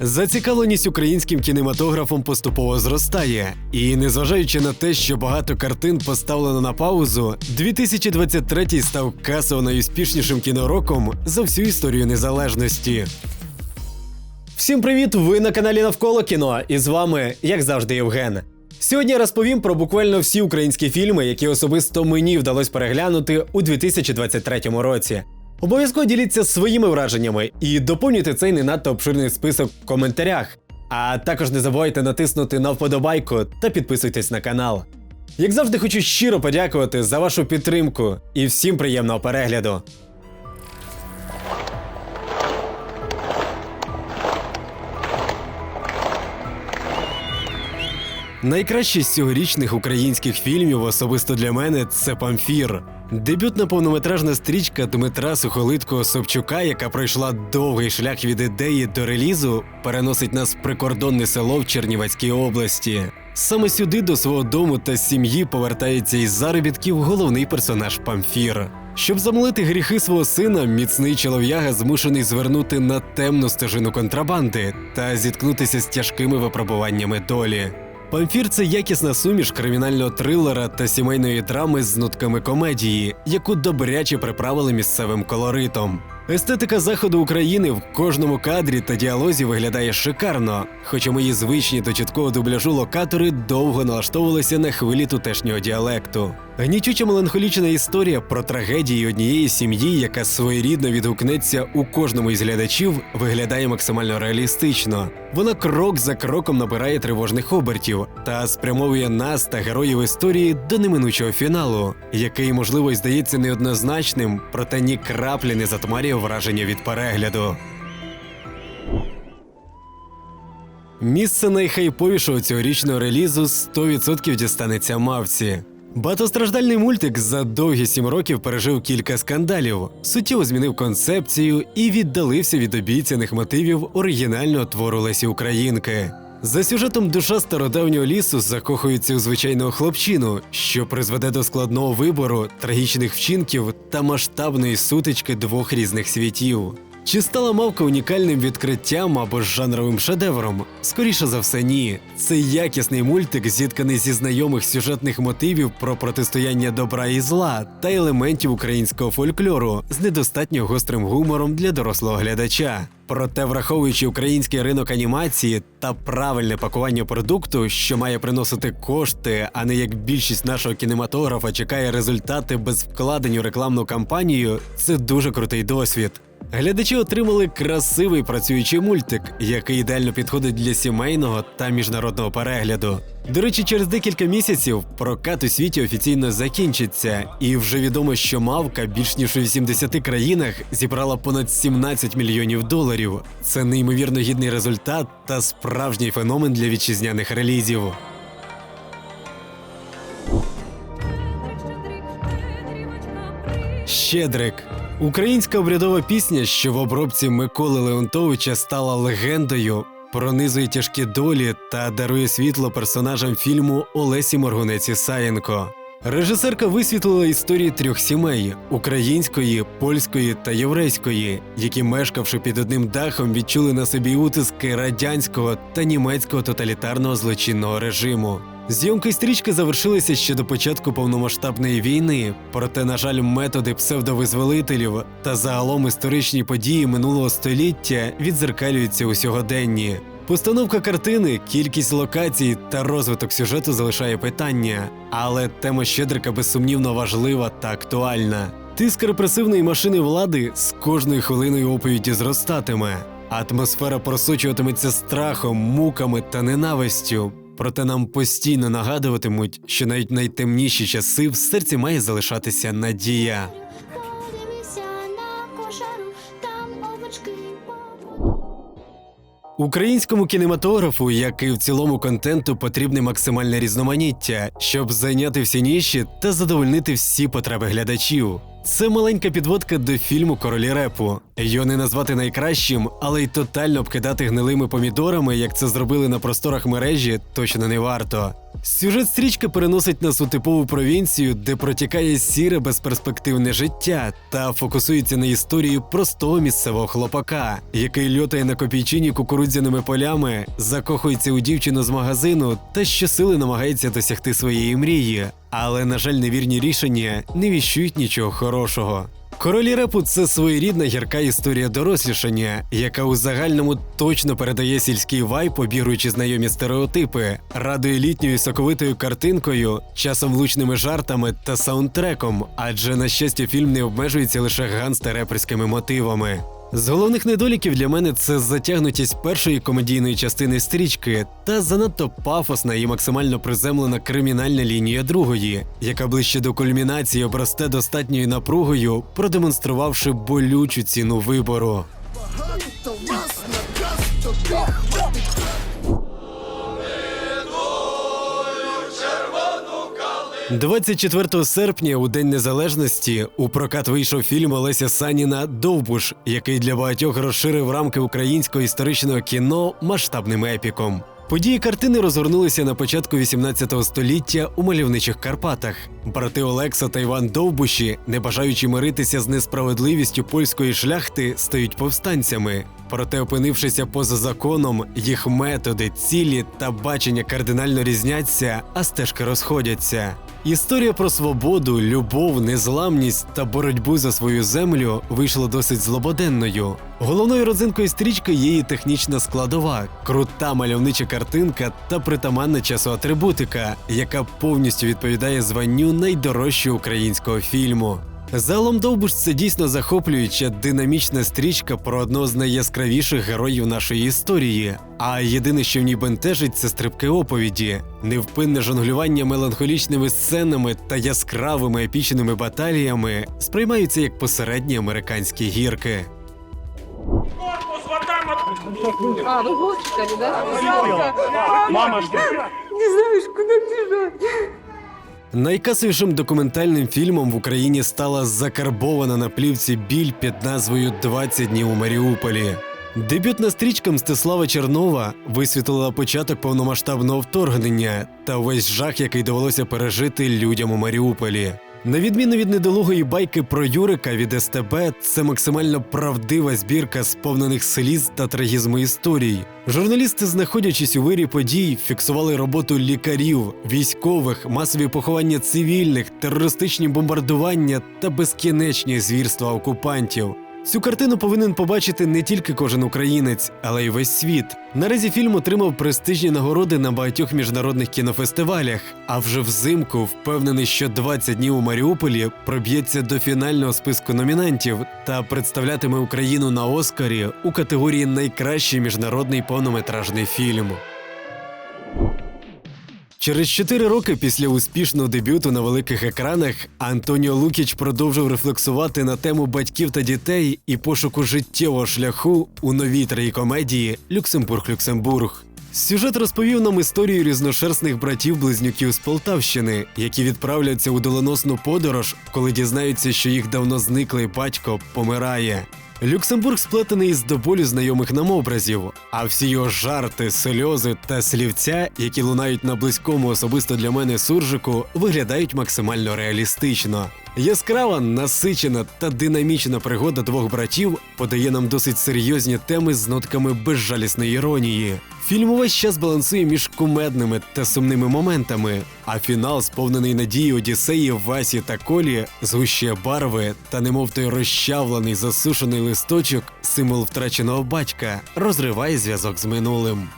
Зацікавленість українським кінематографом поступово зростає, і незважаючи на те, що багато картин поставлено на паузу, 2023 став касово найуспішнішим кінороком за всю історію незалежності. Всім привіт! Ви на каналі Навколо кіно, і з вами, як завжди, Євген. Сьогодні розповім про буквально всі українські фільми, які особисто мені вдалося переглянути у 2023 році. Обов'язково діліться своїми враженнями і доповнюйте цей не надто обширний список в коментарях. А також не забувайте натиснути на вподобайку та підписуйтесь на канал. Як завжди, хочу щиро подякувати за вашу підтримку і всім приємного перегляду. Найкраще з цьогорічних українських фільмів особисто для мене це Памфір. Дебютна повнометражна стрічка Дмитра Сухолиткого Собчука, яка пройшла довгий шлях від ідеї до релізу, переносить нас в прикордонне село в Чернівецькій області. Саме сюди до свого дому та сім'ї повертається із заробітків головний персонаж Памфір. Щоб замолити гріхи свого сина, міцний чолов'яга змушений звернути на темну стежину контрабанди та зіткнутися з тяжкими випробуваннями долі. Памфір це якісна суміш кримінального трилера та сімейної драми з нотками комедії, яку добряче приправили місцевим колоритом. Естетика заходу України в кожному кадрі та діалозі виглядає шикарно, хоча мої звичні до чіткого дубляжу локатори довго налаштовувалися на хвилі тутешнього діалекту. Гнічуча меланхолічна історія про трагедії однієї сім'ї, яка своєрідно відгукнеться у кожному із глядачів, виглядає максимально реалістично. Вона крок за кроком набирає тривожних обертів та спрямовує нас та героїв історії до неминучого фіналу, який, можливо, й здається неоднозначним, проте ні краплі не затмарює враження від перегляду. Місце найхайповішого цьогорічного релізу 100% дістанеться мавці. Багатостраждальний мультик за довгі сім років пережив кілька скандалів, суттєво змінив концепцію і віддалився від обіцяних мотивів оригінального твору Лесі Українки. За сюжетом душа стародавнього лісу закохується у звичайного хлопчину, що призведе до складного вибору, трагічних вчинків та масштабної сутички двох різних світів. Чи стала мавка унікальним відкриттям або ж жанровим шедевром? Скоріше за все, ні. Це якісний мультик, зітканий зі знайомих сюжетних мотивів про протистояння добра і зла та елементів українського фольклору з недостатньо гострим гумором для дорослого глядача. Проте, враховуючи український ринок анімації та правильне пакування продукту, що має приносити кошти, а не як більшість нашого кінематографа чекає результати без вкладень у рекламну кампанію, це дуже крутий досвід. Глядачі отримали красивий працюючий мультик, який ідеально підходить для сімейного та міжнародного перегляду. До речі, через декілька місяців прокат у світі офіційно закінчиться, і вже відомо, що мавка більш ніж у 80 країнах зібрала понад 17 мільйонів доларів. Це неймовірно гідний результат та справжній феномен для вітчизняних релізів. Щедрик. Українська обрядова пісня, що в обробці Миколи Леонтовича стала легендою, пронизує тяжкі долі та дарує світло персонажам фільму Олесі Моргунець Ісаєнко. Режисерка висвітлила історії трьох сімей української, польської та єврейської, які, мешкавши під одним дахом, відчули на собі утиски радянського та німецького тоталітарного злочинного режиму. Зйомки стрічки завершилися ще до початку повномасштабної війни, проте, на жаль, методи псевдовизволителів та загалом історичні події минулого століття відзеркалюються у сьогоденні. Постановка картини, кількість локацій та розвиток сюжету залишає питання, але тема Щедрика безсумнівно важлива та актуальна. Тиск репресивної машини влади з кожною хвилиною оповіді зростатиме. Атмосфера просочуватиметься страхом, муками та ненавистю. Проте нам постійно нагадуватимуть, що навіть найтемніші часи в серці має залишатися надія. Українському кінематографу, як і в цілому контенту, потрібне максимальне різноманіття, щоб зайняти всі ніші та задовольнити всі потреби глядачів. Це маленька підводка до фільму Королі репу. Його не назвати найкращим, але й тотально обкидати гнилими помідорами, як це зробили на просторах мережі, точно не варто. Сюжет стрічки переносить нас у типову провінцію, де протікає сіре безперспективне життя, та фокусується на історії простого місцевого хлопака, який льотає на копійчині кукурудзяними полями, закохується у дівчину з магазину та щосили намагається досягти своєї мрії. Але, на жаль, невірні рішення не віщують нічого хорошого. Королі репу це своєрідна гірка історія дорослішання, яка у загальному точно передає сільський вайб, обігруючи знайомі стереотипи, радує літньою соковитою картинкою, часом влучними жартами та саундтреком, адже на щастя фільм не обмежується лише ганста-реперськими мотивами. З головних недоліків для мене це затягнутість першої комедійної частини стрічки та занадто пафосна і максимально приземлена кримінальна лінія другої, яка ближче до кульмінації обросте достатньою напругою, продемонструвавши болючу ціну вибору. Багато вас наказ 24 серпня, у День Незалежності, у прокат вийшов фільм Олеся Саніна Довбуш, який для багатьох розширив рамки українського історичного кіно масштабним епіком. Події картини розгорнулися на початку 18 століття у мальовничих Карпатах. Брати Олекса та Іван Довбуші, не бажаючи миритися з несправедливістю польської шляхти, стають повстанцями. Проте, опинившися поза законом, їх методи, цілі та бачення кардинально різняться, а стежки розходяться. Історія про свободу, любов, незламність та боротьбу за свою землю вийшла досить злободенною. Головною родзинкою стрічки є її технічна складова, крута мальовнича картинка та притаманна часу атрибутика, яка повністю відповідає званню найдорожчого українського фільму. Загалом Довбуш це дійсно захоплююча динамічна стрічка про одного з найяскравіших героїв нашої історії. А єдине, що в ній бентежить, це стрибки оповіді, невпинне жонглювання меланхолічними сценами та яскравими епічними баталіями сприймаються як посередні американські гірки. А, вы госпитале, да? Мама ждет. Не знаешь, куда бежать. Найкасовішим документальним фільмом в Україні стала закарбована на плівці біль під назвою «20 днів у Маріуполі. Дебютна стрічка Мстислава Чернова висвітлила початок повномасштабного вторгнення та весь жах, який довелося пережити людям у Маріуполі. На відміну від недолугої байки про Юрика від СТБ, це максимально правдива збірка сповнених сліз та трагізму історій. Журналісти, знаходячись у вирі подій, фіксували роботу лікарів, військових, масові поховання цивільних, терористичні бомбардування та безкінечні звірства окупантів. Цю картину повинен побачити не тільки кожен українець, але й весь світ. Наразі фільм отримав престижні нагороди на багатьох міжнародних кінофестивалях. А вже взимку впевнений, що 20 днів у Маріуполі проб'ється до фінального списку номінантів та представлятиме Україну на Оскарі у категорії Найкращий міжнародний повнометражний фільм. Через 4 роки після успішного дебюту на великих екранах Антоніо Лукіч продовжив рефлексувати на тему батьків та дітей і пошуку життєвого шляху у новій трагікомедії Люксембург-Люксембург. Сюжет розповів нам історію різношерстних братів-близнюків з Полтавщини, які відправляться у доленосну подорож, коли дізнаються, що їх давно зниклий батько помирає. Люксембург сплетений із до болю знайомих нам образів, а всі його жарти, сльози та слівця, які лунають на близькому особисто для мене суржику, виглядають максимально реалістично. Яскрава, насичена та динамічна пригода двох братів подає нам досить серйозні теми з нотками безжалісної іронії. Фільм увесь час балансує між кумедними та сумними моментами, а фінал, сповнений надії Одіссеї, Васі та Колі, згущує барви та немов той розчавлений засушений листочок, символ втраченого батька, розриває зв'язок з минулим.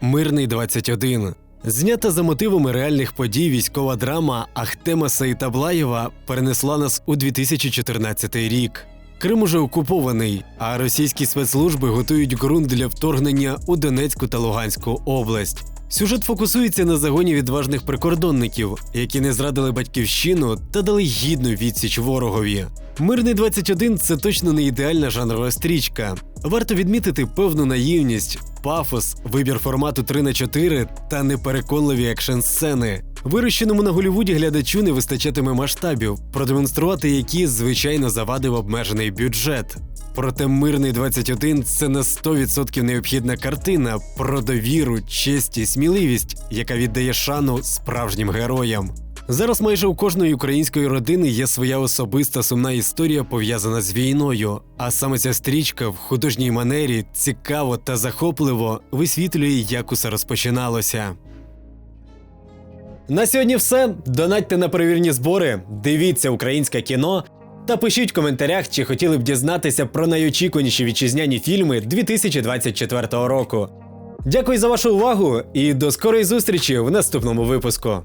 Мирний 21. Знята за мотивами реальних подій військова драма Ахтема Саїтаблаєва перенесла нас у 2014 рік. Крим уже окупований, а російські спецслужби готують ґрунт для вторгнення у Донецьку та Луганську область. Сюжет фокусується на загоні відважних прикордонників, які не зрадили батьківщину та дали гідну відсіч ворогові. Мирний 21 – це точно не ідеальна жанрова стрічка. Варто відмітити певну наївність, пафос, вибір формату 3 на 4 та непереконливі екшн-сцени. Вирощеному на Голлівуді глядачу не вистачатиме масштабів, продемонструвати які звичайно завадив обмежений бюджет. Проте мирний 21 це на 100% необхідна картина про довіру, честь і сміливість, яка віддає шану справжнім героям. Зараз майже у кожної української родини є своя особиста сумна історія пов'язана з війною. А саме ця стрічка в художній манері цікаво та захопливо висвітлює, як усе розпочиналося. На сьогодні все. Донатьте на перевірні збори, дивіться українське кіно та пишіть в коментарях, чи хотіли б дізнатися про найочікуваніші вітчизняні фільми 2024 року. Дякую за вашу увагу і до скорої зустрічі в наступному випуску.